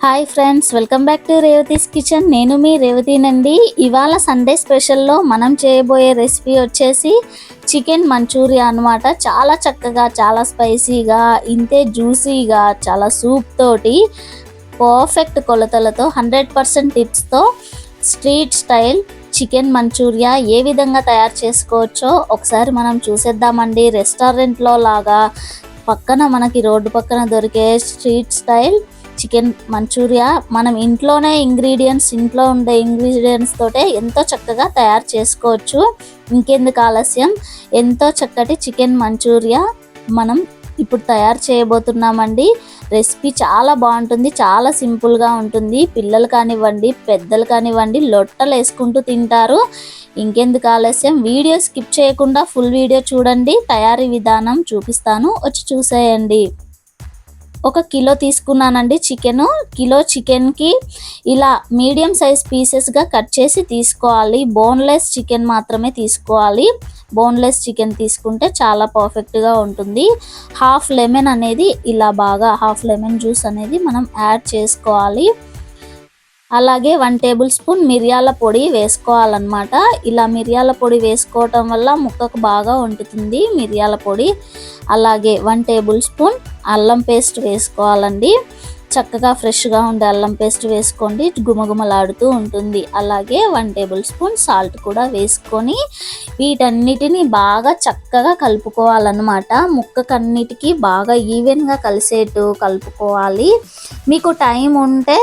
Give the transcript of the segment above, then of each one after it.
Hi friends welcome back to Revathi's kitchen నేను మీ రేవతీనండి ఇవాళ సండే స్పెషల్లో మనం చేయబోయే రెసిపీ వచ్చేసి చికెన్ మంచూరియా అన్నమాట. చాలా చక్కగా చాలా స్పైసీగా ఇంతే జ్యూసీగా చాలా సూప్ తోటి పర్ఫెక్ట్ కొలతలతో హండ్రెడ్ పర్సెంట్ టిప్స్తో స్ట్రీట్ స్టైల్ చికెన్ మంచూరియా ఏ విధంగా తయారు చేసుకోవచ్చో ఒకసారి మనం చూసేద్దామండి. రెస్టారెంట్లో లాగా పక్కన మనకి రోడ్డు పక్కన దొరికే స్ట్రీట్ స్టైల్ చికెన్ మంచూరియా. మనం ఇంట్లోనే ఇంగ్రీడియంట్స్ ఇంట్లో ఉండే ఇంగ్రీడియంట్స్ తోటే ఎంతో చక్కగా తయారు చేసుకోవచ్చు. ఇంకెందుకు ఆలస్యం? ఎంతో చక్కటి చికెన్ మంచూరియా మనం ఇప్పుడు తయారు చేయబోతున్నామండి. రెసిపీ చాలా బాగుంటుంది చాలా సింపుల్గా ఉంటుంది. పిల్లలు కానివ్వండి పెద్దలు కానివ్వండి లొట్టలు వేసుకుంటూ తింటారు. ఇంకెందుకు ఆలస్యం? వీడియో స్కిప్ చేయకుండా ఫుల్ వీడియో చూడండి. తయారీ విధానం చూపిస్తాను. వచ్చి చూసేయండి. ఒక కిలో తీసుకున్నానండి చికెను. కిలో చికెన్కి ఇలా మీడియం సైజ్ పీసెస్గా కట్ చేసి తీసుకోవాలి. బోన్లెస్ చికెన్ మాత్రమే తీసుకోవాలి. బోన్లెస్ చికెన్ తీసుకుంటే చాలా పర్ఫెక్ట్గా ఉంటుంది. హాఫ్ లెమన్ అనేది ఇలా బాగా హాఫ్ లెమన్ జ్యూస్ అనేది మనం యాడ్ చేసుకోవాలి. అలాగే వన్ టేబుల్ స్పూన్ మిరియాల పొడి వేసుకోవాలన్నమాట. ఇలా మిరియాల పొడి వేసుకోవటం వల్ల ముక్కకు బాగా వండుతుంది మిరియాల పొడి. అలాగే వన్ టేబుల్ స్పూన్ అల్లం పేస్ట్ వేసుకోవాలండి. చక్కగా ఫ్రెష్గా ఉండే అల్లం పేస్ట్ వేసుకోండి. గుమగుమలాడుతూ ఉంటుంది. అలాగే వన్ టేబుల్ స్పూన్ సాల్ట్ కూడా వేసుకొని వీటన్నిటిని బాగా చక్కగా కలుపుకోవాలన్నమాట. ముక్కకన్నిటికీ బాగా ఈవెన్గా కలిసేట్టు కలుపుకోవాలి. మీకు టైం ఉంటే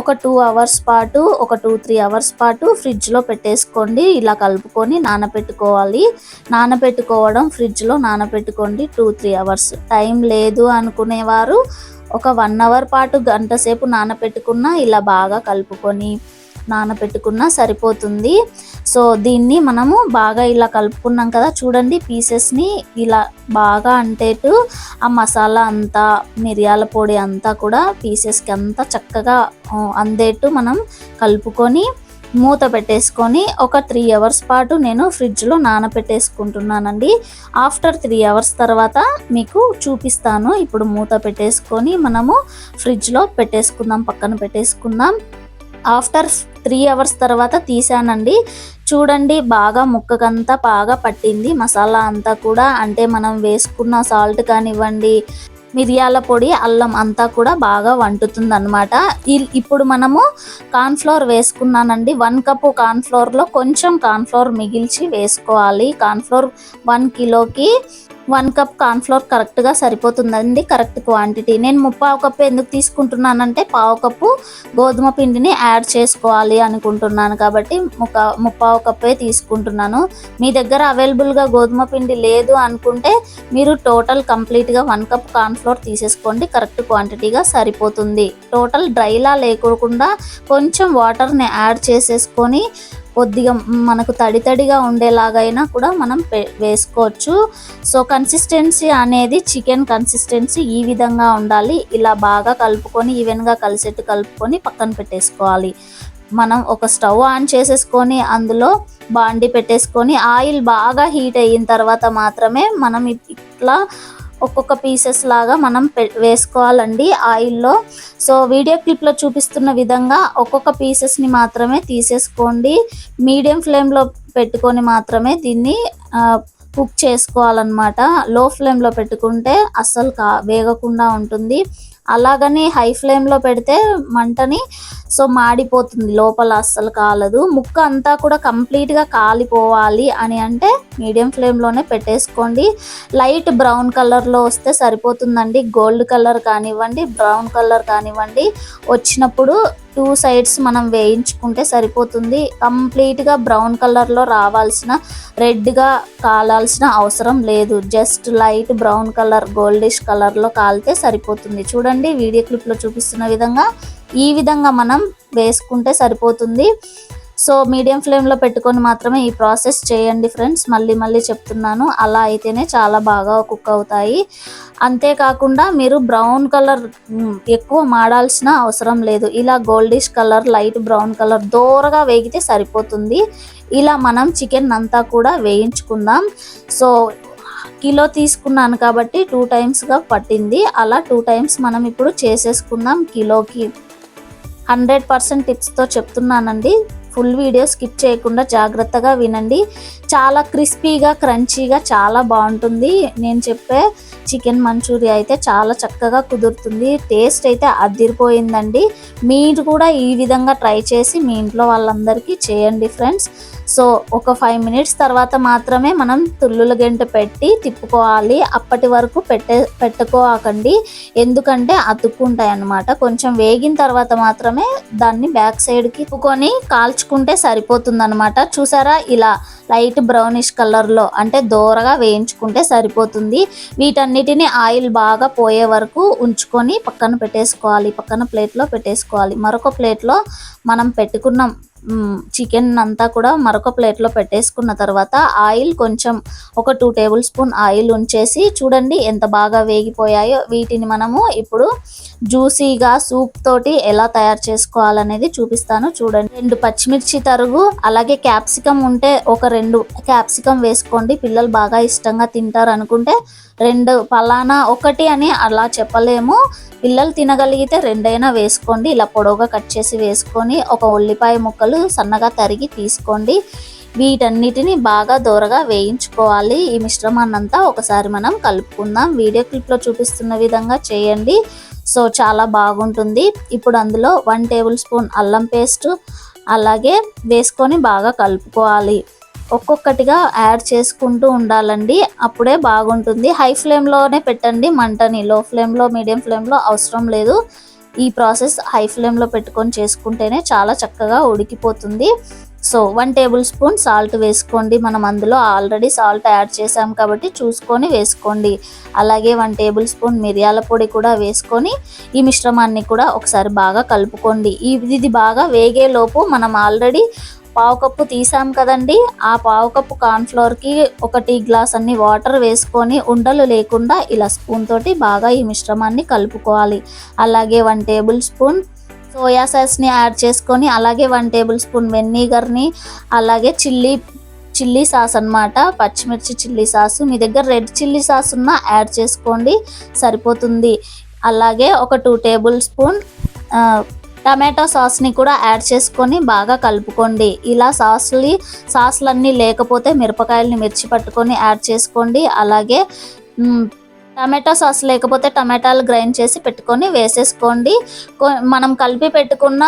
ఒక టూ అవర్స్ పాటు ఒక టూ త్రీ అవర్స్ పాటు ఫ్రిడ్జ్లో పెట్టేసుకోండి. ఇలా కలుపుకొని నానబెట్టుకోవాలి నానబెట్టుకోవడం ఫ్రిడ్జ్లో నానబెట్టుకోండి టూ త్రీ అవర్స్. టైం లేదు అనుకునేవారు ఒక వన్ అవర్ పాటు గంట సేపు నానపెట్టుకున్న ఇలా బాగా కలుపుకొని నానబెట్టుకున్నా సరిపోతుంది. సో దీన్ని మనము బాగా ఇలా కలుపుకున్నాం కదా చూడండి పీసెస్ని ఇలా బాగా అంటేటు ఆ మసాలా అంతా మిరియాల పొడి అంతా కూడా పీసెస్కి అంతా చక్కగా అందేట్టు మనం కలుపుకొని మూత పెట్టేసుకొని ఒక త్రీ అవర్స్ పాటు నేను ఫ్రిడ్జ్లో నానబెట్టేసుకుంటున్నానండి ఆఫ్టర్ త్రీ అవర్స్ తర్వాత మీకు చూపిస్తాను. ఇప్పుడు మూత పెట్టేసుకొని మనము ఫ్రిడ్జ్లో పెట్టేసుకుందాం పక్కన పెట్టేసుకుందాం. ఆఫ్టర్ త్రీ అవర్స్ తర్వాత తీసానండి. చూడండి బాగా ముక్కకంతా బాగా పట్టింది. మసాలా అంతా కూడా అంటే మనం వేసుకున్న సాల్ట్ కానివ్వండి మిరియాల పొడి అల్లం అంతా కూడా బాగా వంటుతుంది అనమాట ఇప్పుడు మనము కార్న్ఫ్లోర్ వేసుకున్నానండి. వన్ కప్పు కార్న్ఫ్లోర్లో కొంచెం కార్న్ఫ్లోర్ మిగిల్చి వేసుకోవాలి. కార్న్ఫ్లోర్ వన్ కిలోకి వన్ కప్ కార్న్ఫ్లోర్ కరెక్ట్గా సరిపోతుందండి కరెక్ట్ క్వాంటిటీ. నేను ముప్పావు కప్పు ఎందుకు తీసుకుంటున్నానంటే పావు కప్పు గోధుమ పిండిని యాడ్ చేసుకోవాలి అనుకుంటున్నాను కాబట్టి ముక్క ముప్పావు కప్పే తీసుకుంటున్నాను. మీ దగ్గర అవైలబుల్గా గోధుమ పిండి లేదు అనుకుంటే మీరు టోటల్ కంప్లీట్గా వన్ కప్ కార్న్ఫ్లోర్ తీసేసుకోండి కరెక్ట్ క్వాంటిటీగా సరిపోతుంది. టోటల్ డ్రైలా లేకోకుండా కొంచెం వాటర్ని యాడ్ చేసేసుకొని కొద్దిగా మనకు తడి తడిగా ఉండేలాగైనా కూడా మనం వేసుకోవచ్చు. సో కన్సిస్టెన్సీ అనేది చికెన్ కన్సిస్టెన్సీ ఈ విధంగా ఉండాలి. ఇలా బాగా కలుపుకొని ఈవెన్గా కలిసేట్టు కలుపుకొని పక్కన పెట్టేసుకోవాలి. మనం ఒక స్టవ్ ఆన్ చేసేసుకొని అందులో బాండి పెట్టేసుకొని ఆయిల్ బాగా హీట్ అయిన తర్వాత మాత్రమే మనం ఇట్లా ఒక్కొక్క పీసెస్ లాగా మనం వేసుకోవాలండి ఆయిల్లో. సో వీడియో క్లిప్లో చూపిస్తున్న విధంగా ఒక్కొక్క పీసెస్ని మాత్రమే తీసేసుకోండి. మీడియం ఫ్లేమ్లో పెట్టుకొని మాత్రమే దీన్ని కుక్ చేసుకోవాలన్నమాట. లో ఫ్లేమ్లో పెట్టుకుంటే అస్సలు కా వేగకుండా ఉంటుంది. అలాగని హై ఫ్లేమ్లో పెడితే మంటని సో మాడిపోతుంది. లోపల అస్సలు కాలదు. ముక్క అంతా కూడా కంప్లీట్గా కాలిపోవాలి అని అంటే మీడియం ఫ్లేమ్లోనే పెట్టేసుకోండి. లైట్ బ్రౌన్ కలర్లో వస్తే సరిపోతుందండి. గోల్డ్ కలర్ కానివ్వండి బ్రౌన్ కలర్ కానివ్వండి. వచ్చినప్పుడు టూ సైడ్స్ మనం వేయించుకుంటే సరిపోతుంది. కంప్లీట్గా బ్రౌన్ కలర్లో రావాల్సిన రెడ్గా కాలాల్సిన అవసరం లేదు. Just light brown colour goldish కలర్లో కాలితే సరిపోతుంది. చూడండి. వీడియో క్లిప్లో చూపిస్తున్న విధంగా ఈ విధంగా మనం వేసుకుంటే సరిపోతుంది. సో మీడియం ఫ్లేమ్లో పెట్టుకొని మాత్రమే ఈ ప్రాసెస్ చేయండి ఫ్రెండ్స్. మళ్ళీ మళ్ళీ చెప్తున్నాను అలా అయితేనే చాలా బాగా కుక్ అవుతాయి. అంతేకాకుండా మీరు బ్రౌన్ కలర్ ఎక్కువ మాడాల్సిన అవసరం లేదు. ఇలా goldish colour light brown colour దూరగా వేగితే సరిపోతుంది. ఇలా మనం చికెన్ అంతా కూడా వేయించుకుందాం. సో కిలో తీసుకున్నాను కాబట్టి టూ టైమ్స్గా పట్టింది. అలా టూ టైమ్స్ మనం ఇప్పుడు చేసేసుకుందాం కిలోకి. హండ్రెడ్ పర్సెంట్ టిప్స్తో చెప్తున్నానండి. ఫుల్ వీడియో స్కిప్ చేయకుండా జాగ్రత్తగా వినండి. చాలా క్రిస్పీగా క్రంచీగా చాలా బాగుంటుంది. నేను చెప్పే చికెన్ మంచూరియా అయితే చాలా చక్కగా కుదురుతుంది. టేస్ట్ అయితే అదిరిపోయిందండి. మీరు కూడా ఈ విధంగా ట్రై చేసి మీ ఇంట్లో వాళ్ళందరికీ చేయండి ఫ్రెండ్స్. సో ఒక ఫైవ్ మినిట్స్ తర్వాత మాత్రమే మనం తుల్లుల గంట పెట్టి తిప్పుకోవాలి. అప్పటి వరకు పెట్టే పెట్టుకోకండి. ఎందుకంటే అతుక్కుంటాయి అన్నమాట కొంచెం వేగిన తర్వాత మాత్రమే దాన్ని బ్యాక్ సైడ్కి తిప్పుకొని కాల్చుకుంటే సరిపోతుంది అనమాట చూసారా? ఇలా లైట్ బ్రౌనిష్ కలర్లో అంటే దోరగా వేయించుకుంటే సరిపోతుంది. వీటన్నిటిని ఆయిల్ బాగా పోయే వరకు ఉంచుకొని పక్కన పెట్టేసుకోవాలి. పక్కన ప్లేట్లో పెట్టేసుకోవాలి. మరొక ప్లేట్లో మనం పెట్టుకున్న చికెన్ అంతా కూడా మరొక ప్లేట్లో పెట్టేసుకున్న తర్వాత ఆయిల్ కొంచెం ఒక టూ టేబుల్ స్పూన్ ఆయిల్ ఉంచేసి చూడండి ఎంత బాగా వేగిపోయాయో. వీటిని మనము ఇప్పుడు జ్యూసీగా సూప్ తోటి ఎలా తయారు చేసుకోవాలనేది చూపిస్తాను చూడండి. రెండు పచ్చిమిర్చి తరుగు అలాగే క్యాప్సికమ్ ఉంటే ఒక రెండు. క్యాప్సికమ్ వేసుకోండి పిల్లలు బాగా ఇష్టంగా తింటారు అనుకుంటే రెండు పలానా ఒకటి అని అలా చెప్పలేము. పిల్లలు తినగలిగితే రెండైనా వేసుకోండి. ఇలా పొడవుగా కట్ చేసి వేసుకొని ఒక ఉల్లిపాయ ముక్కలు సన్నగా తరిగి తీసుకోండి. వీటన్నిటిని బాగా దూరగా వేయించుకోవాలి. ఈ మిశ్రమాన్నంతా ఒకసారి మనం కలుపుకుందాం. వీడియో క్లిప్లో చూపిస్తున్న విధంగా చేయండి. సో చాలా బాగుంటుంది. ఇప్పుడు అందులో వన్ టేబుల్ స్పూన్ అల్లం పేస్ట్ అలాగే వేసుకొని బాగా కలుపుకోవాలి. ఒక్కొక్కటిగా యాడ్ చేసుకుంటూ ఉండాలండి. అప్పుడే బాగుంటుంది. హై ఫ్లేమ్లోనే పెట్టండి. మంటని లో ఫ్లేమ్లో మీడియం ఫ్లేమ్లో అవసరం లేదు. ఈ ప్రాసెస్ హై ఫ్లేమ్లో పెట్టుకొని చేసుకుంటేనే చాలా చక్కగా ఉడికిపోతుంది. So one table spoon salt వేసుకోండి. మనం అందులో ఆల్రెడీ సాల్ట్ యాడ్ చేసాం కాబట్టి చూసుకొని వేసుకోండి. అలాగే వన్ టేబుల్ స్పూన్ మిరియాల పొడి కూడా వేసుకొని ఈ మిశ్రమాన్ని కూడా ఒకసారి బాగా కలుపుకోండి. ఇది బాగా వేగేలోపు మనం ఆల్రెడీ పావు కప్పు తీసాం కదండి. ఆ పావు కప్పు కార్న్ఫ్లోర్కి ఒక టీ గ్లాస్ అన్ని వాటర్ వేసుకొని ఉండలు లేకుండా ఇలా స్పూన్ తోటి బాగా ఈ మిశ్రమాన్ని కలుపుకోవాలి. అలాగే వన్ టేబుల్ స్పూన్ సోయా సాస్ని యాడ్ చేసుకొని అలాగే వన్ టేబుల్ స్పూన్ వెన్నీగర్ని అలాగే చిల్లీ చిల్లీ సాస్ అనమాట పచ్చిమిర్చి చిల్లీ సాస్ మీ దగ్గర రెడ్ చిల్లీ సాస్ ఉన్నా యాడ్ చేసుకోండి సరిపోతుంది. అలాగే ఒక టూ టేబుల్ స్పూన్ టమాటో సాస్ని కూడా యాడ్ చేసుకొని బాగా కలుపుకోండి. ఇలా సాస్లు సాస్లన్నీ లేకపోతే మిరపకాయలని మిర్చి పట్టుకొని యాడ్ చేసుకోండి. అలాగే టమాటో సాస్ లేకపోతే టమాటాలు గ్రైండ్ చేసి పెట్టుకొని వేసేసుకోండి. మనం కలిపి పెట్టుకున్న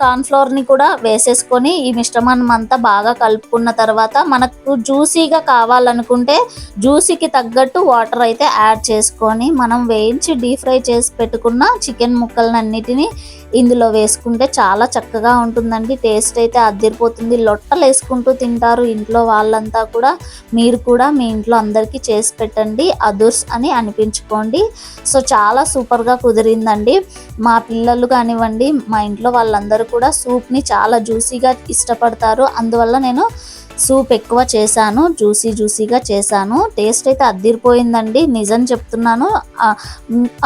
కార్న్ఫ్లోర్ని కూడా వేసేసుకొని ఈ మిశ్రమాన్ని అంతా బాగా కలుపుకున్న తర్వాత మనకు జ్యూసీగా కావాలనుకుంటే జ్యూసీకి తగ్గట్టు వాటర్ అయితే యాడ్ చేసుకొని మనం వేయించి డీప్ ఫ్రై చేసి పెట్టుకున్న చికెన్ ముక్కలన్నిటిని ఇందులో వేసుకుంటే చాలా చక్కగా ఉంటుందండి. టేస్ట్ అయితే అద్దరిపోతుంది లొట్టలు వేసుకుంటూ తింటారు ఇంట్లో వాళ్ళంతా కూడా. మీరు కూడా మీ ఇంట్లో అందరికీ చేసి పెట్టండి. అదుర్స్ అని అనిపించుకోండి. సో చాలా సూపర్గా కుదిరిందండి. మా పిల్లలు కానివ్వండి మా ఇంట్లో వాళ్ళందరూ కూడా సూప్ని చాలా జ్యూసీగా ఇష్టపడతారు. అందువల్ల నేను సూప్ ఎక్కువ చేశాను జ్యూసీ జ్యూసీగా చేశాను. టేస్ట్ అయితే అద్దిరిపోయిందండి నిజం చెప్తున్నాను.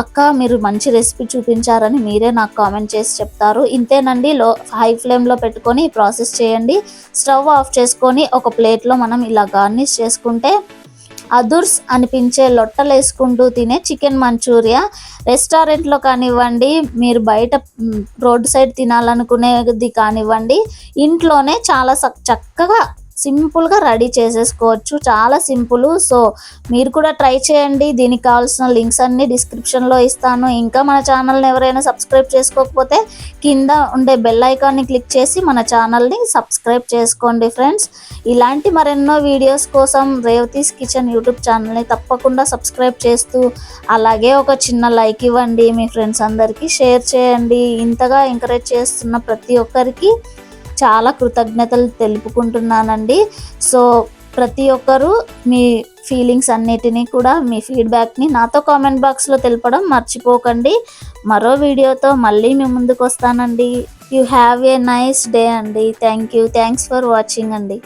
అక్క మీరు మంచి రెసిపీ చూపించారని మీరే నాకు కామెంట్ చేసి చెప్తారు. ఇంతేనండి లో హై ఫ్లేమ్లో పెట్టుకొని ప్రాసెస్ చేయండి. స్టవ్ ఆఫ్ చేసుకొని ఒక ప్లేట్లో మనం ఇలా గార్నిష్ చేసుకుంటే అదుర్స్ అనిపించే లొట్టలు వేసుకుంటూ తినే చికెన్ మంచూరియా. రెస్టారెంట్లో కానివ్వండి మీరు బయట రోడ్ సైడ్ తినాలనుకునేది కానివ్వండి ఇంట్లోనే చాలా చక్కగా సింపుల్గా రెడీ చేసేసుకోవచ్చు. చాలా సింపుల్. సో మీరు కూడా ట్రై చేయండి. దీనికి కావాల్సిన లింక్స్ అన్ని డిస్క్రిప్షన్లో ఇస్తాను. ఇంకా మన ఛానల్ని ఎవరైనా సబ్స్క్రైబ్ చేసుకోకపోతే కింద ఉండే బెల్ ఐకాన్ని క్లిక్ చేసి మన ఛానల్ని సబ్స్క్రైబ్ చేసుకోండి ఫ్రెండ్స్. ఇలాంటి మరెన్నో వీడియోస్ కోసం రేవతీస్ కిచెన్ యూట్యూబ్ ఛానల్ని తప్పకుండా సబ్స్క్రైబ్ చేస్తూ అలాగే ఒక చిన్న లైక్ ఇవ్వండి మీ ఫ్రెండ్స్ అందరికీ. షేర్ చేయండి. ఇంతగా ఎంకరేజ్ చేస్తున్న ప్రతి ఒక్కరికి చాలా కృతజ్ఞతలు తెలుపుకుంటున్నానండి. సో ప్రతి ఒక్కరూ మీ ఫీలింగ్స్ అన్నిటినీ కూడా మీ ఫీడ్బ్యాక్ని నాతో కామెంట్ బాక్స్లో తెలపడం మర్చిపోకండి. మరో వీడియోతో మళ్ళీ మీ ముందుకు వస్తానండి you have a nice day అండి. Thank you thanks for watching అండి.